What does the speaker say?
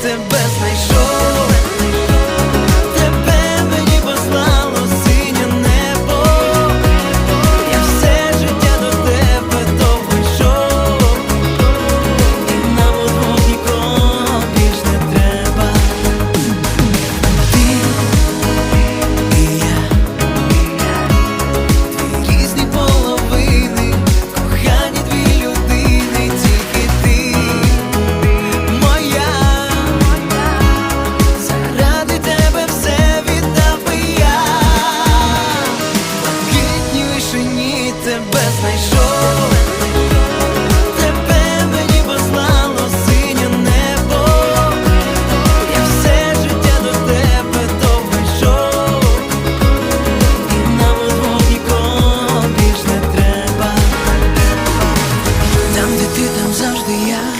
тебе знайшов тебе знайшов, тебе мені послало синє небо, я все життя до тебе довго йшов, і нам двох нікого більш не треба, там, де ти, там завжди я.